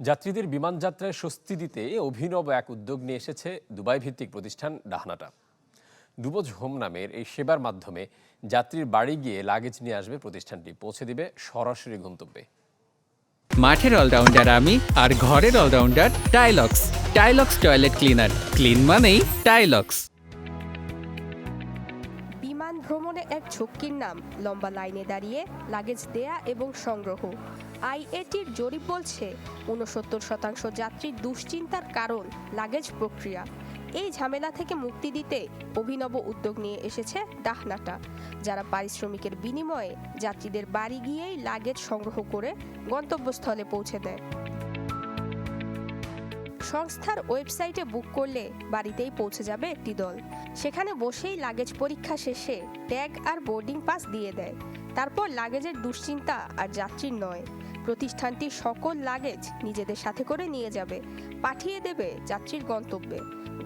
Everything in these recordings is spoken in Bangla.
যাত্রীদের বিমান যাত্রায় স্বস্তি দিতে অভিনব এক উদ্যোগ নিয়ে এসেছে দুবাই ভিত্তিক প্রতিষ্ঠান ডাহনাটা। দুবোজ হোম নামের এই সেবার মাধ্যমে যাত্রীর বাড়ি গিয়ে লাগেজ নিয়ে আসবে প্রতিষ্ঠানটি। পৌঁছে দিবে সরাসরি গন্তব্যে। মাঠের অলরাউন্ডার আমি আর ঘরের allrounder Tylox. Tylox toilet cleaner. Clean মানেই টাইলক্স। বিমান এক ঝক্কির নাম, লম্বা লাইনে দাঁড়িয়ে লাগেজ দেয়া এবং সংগ্রহ। আইএটির জরিপ বলছে উনসত্তর শতাংশ যাত্রীর দুশ্চিন্তার কারণ, লাগেজ প্রক্রিয়া। এই ঝামেলা থেকে মুক্তি দিতে অভিনব উদ্যোগ নিয়ে এসেছে ডাহনাটা, যারা পারিশ্রমিকের বিনিময়ে যাত্রীদের বাড়ি গিয়েই লাগেজ সংগ্রহ করে গন্তব্যস্থলে পৌঁছে দেয়। সংস্থার ওয়েবসাইটে বুক করলে বাড়িতেই পৌঁছে যাবে একটি দল। সেখানে বসেই লাগেজ পরীক্ষা শেষে ট্যাগ আর বোর্ডিং পাস দিয়ে দেয়। তারপর লাগেজের দুশ্চিন্তা আর যাত্রীর নয়। প্রতিষ্ঠানটি সকল লাগেজ নিজেদের সাথে করে নিয়ে যাবে, পাঠিয়ে দেবে যাত্রীর গন্তব্যে।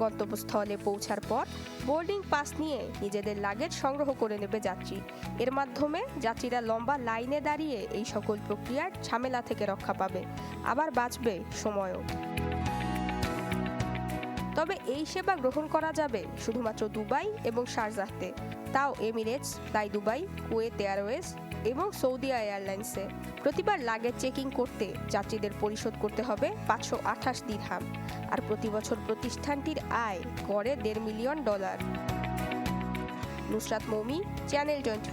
গন্তব্যস্থলে পৌঁছার পর বোর্ডিং পাস নিয়ে নিজেদের লাগেজ সংগ্রহ করে নেবে যাত্রী। এর মাধ্যমে যাত্রীরা লম্বা লাইনে দাঁড়িয়ে এই সকল প্রক্রিয়ার ঝামেলা থেকে রক্ষা পাবে। আবার বাঁচবে সময়ও। তবে এই সেবা গ্রহণ করা যাবে শুধুমাত্র দুবাই এবং শারজাহতে তাও এমিরেটস, তাই দুবাই, কুয়েত এয়ারওয়েজ এবং সৌদি এয়ারলাইন্সে। প্রতিবার লাগেজ চেকিং করতে যাত্রীদের পরিশোধ করতে হবে পাঁচশো আঠাশ দিরহাম। আর প্রতি বছর প্রতিষ্ঠানটির আয় গড়ে দেড় million dollar. Nusrat Moumi, channel twenty